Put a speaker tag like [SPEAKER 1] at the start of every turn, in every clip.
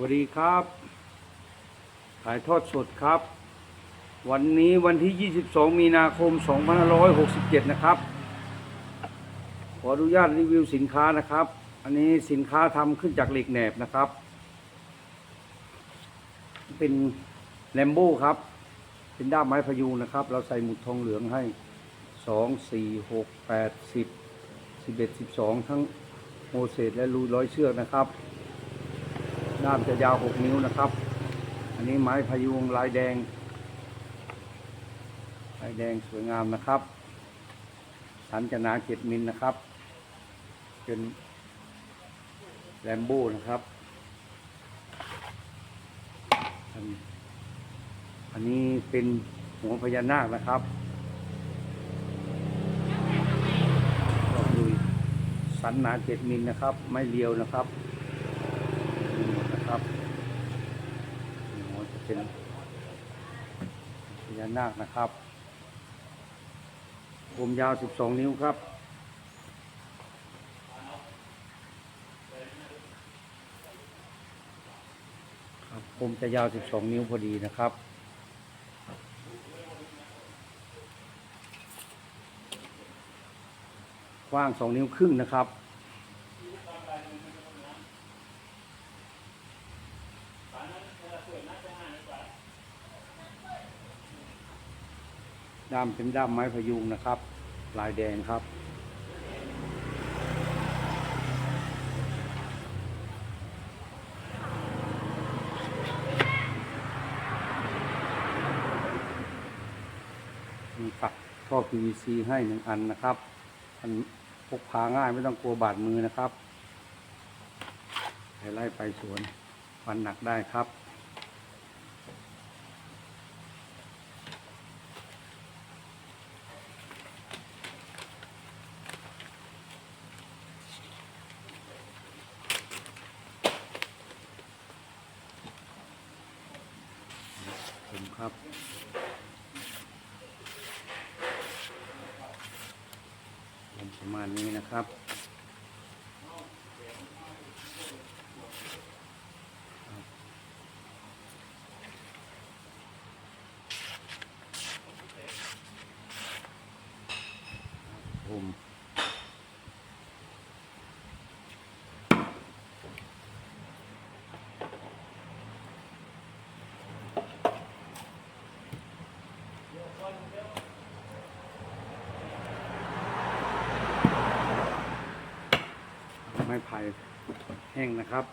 [SPEAKER 1] วัสดีครับ ถ่ายทอดสดครับ วันนี้วันที่ 22 มีนาคม 2567 นะครับ ขออนุญาตรีวิวสินค้านะครับ อันนี้สินค้าทำขึ้นจากเหล็กแหนบนะครับ เป็นแลมโบ้ครับ เป็นด้ามไม้พยุงนะครับ เราใส่หมุดทองเหลืองให้ 2 4 6 8 10 11 12 ทั้งโมเสสและรูร้อยเชือกนะครับ ด้ามจะยาว6นิ้วนะครับ อันนี้ไม้พยุงลายแดง ลายแดงสวยงามนะครับสันจะหนาเจ็ดมิลนะครับ เป็นแลมโบ้นะครับ อันนี้เป็นหัวพญานาคนะครับก็คือสันหนาเจ็ดมิลนะครับ ไม่เรียวนะครับ ครับหัวจะเป็นพญานาคนะครับผมยาว 12 นิ้วครับ ครับผมจะยาว 12 นิ้วพอดีนะครับกว้าง 2 นิ้วครึ่งนะครับ ด้ามเป็นด้ามไม้พยุงนะครับ ลายแดงครับ มีปักท่อ PVC ให้หนึ่งอันนะครับอันพกพาง่ายไม่ต้องกลัวบาดมือนะครับไปไล่ไปสวน ฟันหนักได้ครับ ผมครับประมาณนี้นะครับ ผม ไม้ไผ่แห้งนะครับ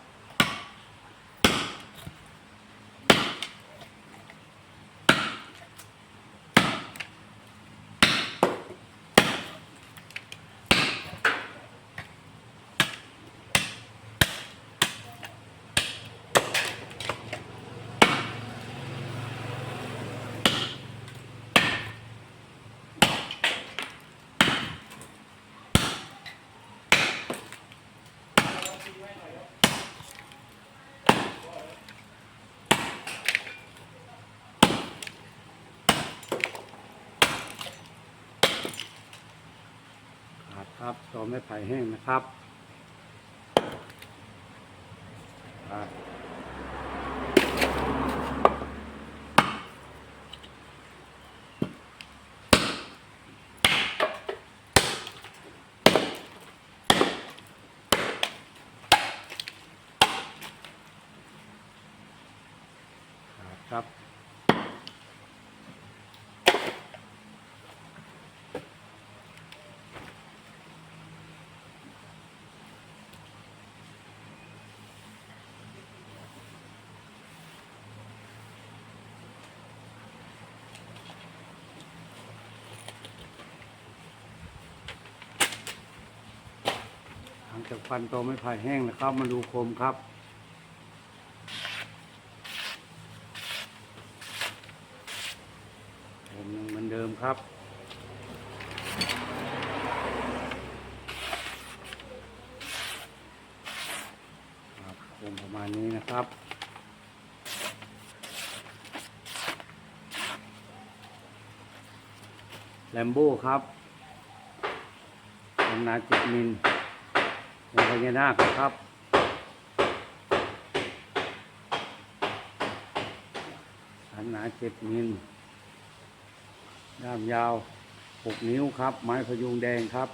[SPEAKER 1] ขาดครับตอไม้ไผ่แห้งนะครับขาดขาดครับังจากฟันโตไม้ไผ่าแห้งนะครับ มาดูโคมครับ โคมยังเหมือนเดิมครับครับโคมประมาณนี้นะครับแลมโบ้ครับขนาดเจ็ดมิล พญานาคครับสันหนาเจ็ดนิ้ลด้ามยาวหกนิ้วครับ ไม้พยุงแดงครับ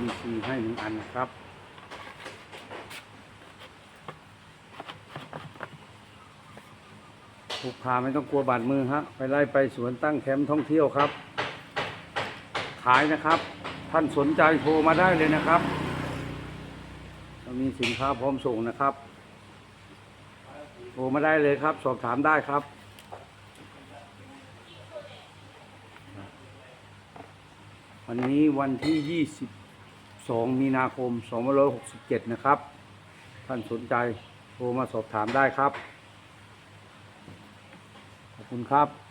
[SPEAKER 1] PVC ให้หนึ่งอันนะครับผูกพาไม่ต้องกลัวบาดมือฮะ ไปไล่ไปสวนตั้งแคมป์ท่องเที่ยวครับ ขายนะครับ ท่านสนใจโทรมาได้เลยนะครับเรามีสินค้าพร้อมส่งนะครับ โทรมาได้เลยครับ สอบถามได้ครับวันนี้วันที่ 22มีนาคม 2567 นะครับ ท่านสนใจโทรมาสอบถามได้ครับ ขอบคุณครับ